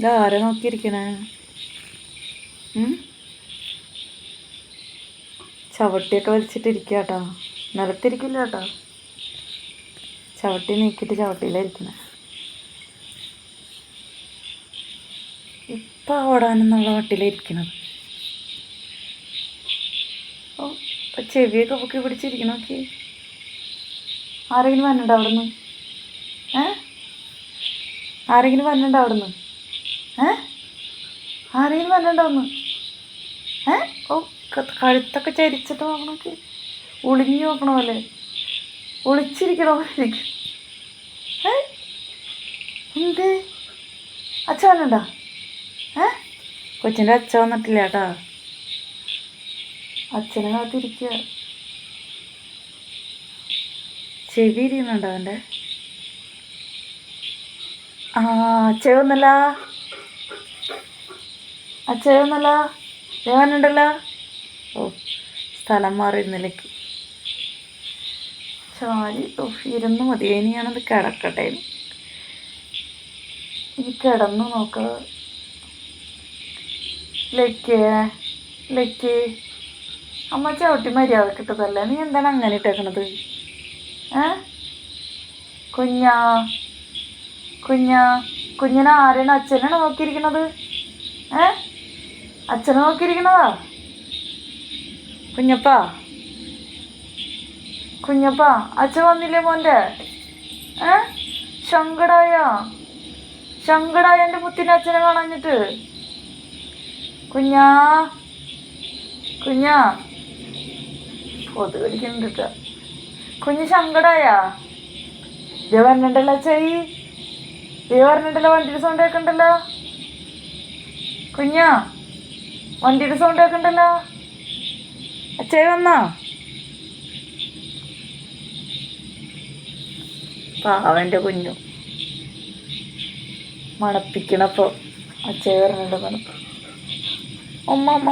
ഇതാരെ നോക്കിയിരിക്കണേ? ചവിട്ടിയൊക്കെ വലിച്ചിട്ടിരിക്കുക കേട്ടോ നിലത്തിരിക്കില്ല കേട്ടോ ചവിട്ടി നീക്കിയിട്ട് ചവിട്ടിയിലായിരിക്കണേ. ഇപ്പം ഓടാനെന്നുള്ള വട്ടിലായിരിക്കണത്. ഓ ചെവിയൊക്കെ പൊക്കി പിടിച്ചിരിക്കണം നോക്കി. ആരെങ്കിലും വന്നിട്ടുണ്ടോ അവിടുന്ന്? ഏ? ആരെങ്കിലും വന്നിട്ടുണ്ടോ അവിടുന്ന്? ഏ? ആരെയും ഒന്ന് ഏ? ഓ കഴുത്തൊക്കെ ചരിച്ചിട്ട് നോക്കണമെങ്കിൽ ഒളിഞ്ഞു നോക്കണ പോലെ ഒളിച്ചിരിക്കണ? പോലെ ഇരിക്കും ഏ? എന്ത്? അച്ഛ വന്നിട്ടുണ്ടോ ഏ? കൊച്ചിന്റെ അച്ഛ വന്നിട്ടില്ല കേട്ടോ. അച്ഛനെ കാത്തിരിക്കുക ചെവി ഇരിക്കുന്നുണ്ടോ അവന്റെ ആ അച്ഛ വന്നല്ല. അച്ഛ ഞാനുണ്ടല്ലോ ഓ സ്ഥലം മാറി ഇന്നലേക്ക് ചാരി ഓ ഇരുന്ന് മതി. ഇനി ഞാനത് കിടക്കട്ടെ. ഇനി കിടന്നു നോക്ക. ലക്കേ ലക്കേ. അമ്മ ചവിട്ടി മര്യാദ കിട്ടതല്ല നീ എന്താണ് അങ്ങനെ ഇട്ടേക്കണത്? ഏ? കുഞ്ഞാ കുഞ്ഞാ കുഞ്ഞിനെ ആരാണ് അച്ഛനാണ് നോക്കിയിരിക്കണത് ഏ? അച്ഛനെ നോക്കിയിരിക്കണതാ? കുഞ്ഞപ്പ. കുഞ്ഞപ്പ അച്ഛൻ വന്നില്ലേ മോന്റെ? ഏ? ശങ്കടായ. ശങ്കടായ എന്റെ മുത്തിന്റെ അച്ഛനെ കാണാഞ്ഞിട്ട്. കുഞ്ഞാ. കുഞ്ഞാ. പൊതു കടിക്കുന്നുണ്ട്. കുഞ്ഞ് ശങ്കടായ. ദേ പറഞ്ഞിട്ടല്ലോ അച്ഛായി ദേ പറഞ്ഞിട്ടല്ലോ വണ്ടിയുടെ സൗണ്ട് കേൾക്കണ്ടല്ലോ. കുഞ്ഞാ. വണ്ടിയുടെ സൗണ്ട് കേൾക്കണ്ടല്ലോ? അച്ചായി വന്നാ? പാവന്റെ കുഞ്ഞു. മണപ്പിക്കണപ്പോ അച്ചായി പറഞ്ഞിട്ട് മണപ്പ് അമ്മ. അമ്മ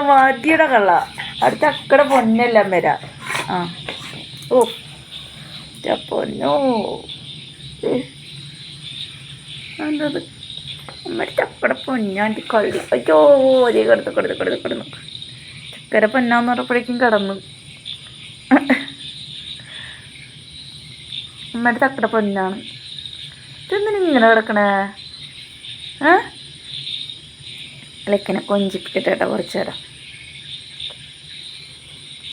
മാറ്റിയുടെ കള്ള. അടുത്ത അക്കടെ പൊന്നെല്ലാം വരാ ആ. ഓ. എന്റെ പൊന്നോ. എന്തത് അമ്മയുടെ ചക്കട പൊന്നാന്റെ കള്ളി അയ്യോ ഒരേ കിടന്ന് കിടന്ന് കിടന്ന് കിടന്നു ചക്കര പൊന്നാന്ന് പറഞ്ഞപ്പോഴേക്കും കിടന്നു അമ്മയുടെ തക്കട പൊന്നാണ് ഇതെന്തിനാ ഇങ്ങനെ കിടക്കണേ ഏ ലക്കിനെ കൊഞ്ചിപ്പിക്കട്ടെ കേട്ടോ കുറച്ച് നേരം